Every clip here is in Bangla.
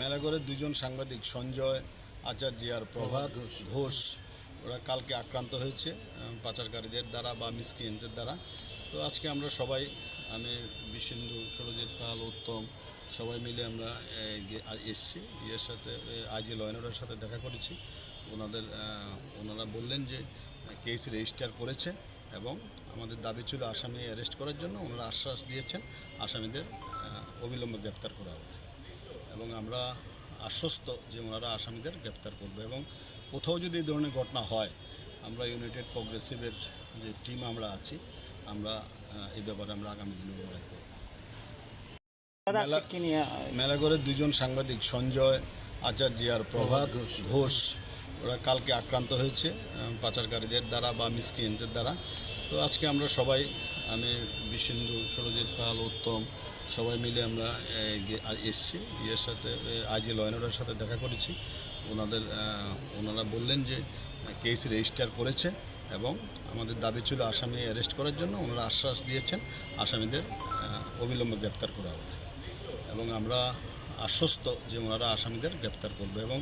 মেলাগড়ের দুজন সাংবাদিক সঞ্জয় আচার্য আর প্রভাত ঘোষ। ওরা কালকে আক্রান্ত হয়েছে পাচারকারীদের দ্বারা বা মিসক্রিয়েন্টের দ্বারা। তো আজকে আমরা সবাই আমি বিশেন্দু সরজিৎ পাল উত্তম সবাই মিলে আমরা এসছি। ইয়ের সাথে আইজি লয়নরের সাথে দেখা করেছি। ওনাদের ওনারা বললেন যে কেস রেজিস্টার করেছে এবং আমাদের দাবি ছিল আসামি অ্যারেস্ট করার জন্য। ওনারা আশ্বাস দিয়েছেন আসামিদের অবিলম্বে গ্রেপ্তার করা হবে। এবং আমরা আশ্বস্ত যে ওনারা আসামিদের গ্রেপ্তার করবে এবং কোথাও যদি এই ধরনের ঘটনা হয় আমরা ইউনাইটেড প্রগ্রেসিভের যে টিম আমরা আছি আমরা এই ব্যাপারে আমরা আগামী দিনে লড়াই করব। মেলাগড়ের দুজন সাংবাদিক সঞ্জয় আচার্য আর প্রভাত ঘোষ। ওরা কালকে আক্রান্ত হয়েছে পাচারকারীদের দ্বারা বা মিসক্রিয়েন্টের দ্বারা। তো আজকে আমরা সবাই আমি বিশেন্দু সরজিৎ পাল, উত্তম, সবাই মিলে আমরা এসছি। ইয়ের সাথে আইজি লয়নরের সাথে দেখা করেছি। ওনাদের ওনারা বললেন যে, কেস রেজিস্টার করেছে এবং আমাদের দাবি ছিল আসামি অ্যারেস্ট করার জন্য। ওনারা আশ্বাস দিয়েছেন আসামিদের অবিলম্বে গ্রেপ্তার করা হবে। এবং আমরা আশ্বস্ত যে ওনারা আসামিদের গ্রেপ্তার করবে এবং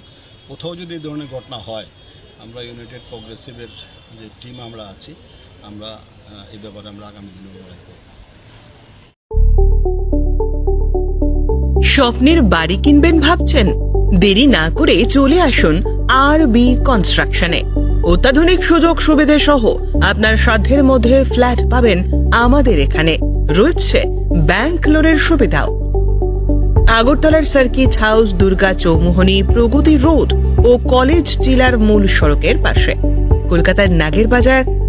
কোথাও যদি এই ধরনের ঘটনা হয়, আমরা ইউনাইটেড প্রগ্রেসিভের যে টিম আমরা আছি আমরা এই ব্যাপারে আমরা আগামী দিনে লড়াই করব। স্বপ্নের বাড়ি কিনবেন ভাবছেন? দেরি না করে চলে আসুন আর বি কনস্ট্রাকশনে অত্যাধুনিক সুযোগ সুবিধে সহ আপনার সাধ্যের মধ্যে ফ্ল্যাট পাবেন আমাদের এখানে। রয়েছে ব্যাংক লোনের সুবিধাও। আগরতলার circuit house, Durga Chowmuhani, Pragati road ও কলেজ টিলার মূল সড়কের পাশে। কলকাতার নাগের বাজার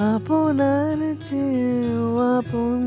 আপনার চেয়ে আপন।